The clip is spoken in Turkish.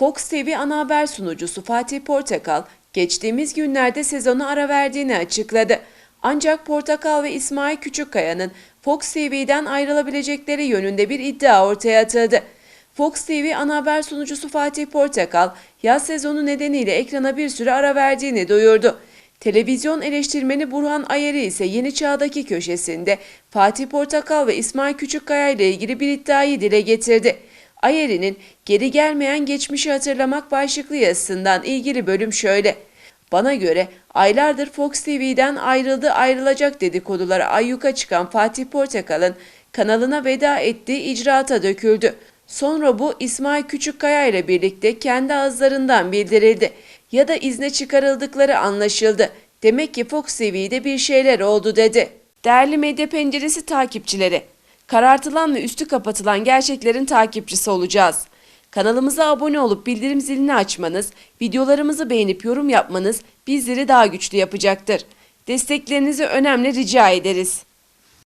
Fox TV ana haber sunucusu Fatih Portakal geçtiğimiz günlerde sezona ara verdiğini açıkladı. Ancak Portakal ve İsmail Küçükkaya'nın Fox TV'den ayrılabilecekleri yönünde bir iddia ortaya atıldı. Fox TV ana haber sunucusu Fatih Portakal yaz sezonu nedeniyle ekrana bir süre ara verdiğini duyurdu. Televizyon eleştirmeni Burhan Ayeri ise Yeni Çağ'daki köşesinde Fatih Portakal ve İsmail Küçükkaya ile ilgili bir iddiayı dile getirdi. Ayeri'nin geri gelmeyen geçmişi hatırlamak başlıklı yazısından ilgili bölüm şöyle. Bana göre aylardır Fox TV'den ayrıldı ayrılacak dedikodulara ayyuka çıkan Fatih Portakal'ın kanalına veda ettiği icraata döküldü. Sonra bu İsmail Küçükkaya ile birlikte kendi ağızlarından bildirildi ya da izne çıkarıldıkları anlaşıldı. Demek ki Fox TV'de bir şeyler oldu dedi. Değerli medya penceresi takipçileri, karartılan ve üstü kapatılan gerçeklerin takipçisi olacağız. Kanalımıza abone olup bildirim zilini açmanız, videolarımızı beğenip yorum yapmanız bizleri daha güçlü yapacaktır. Desteklerinizi önemli rica ederiz.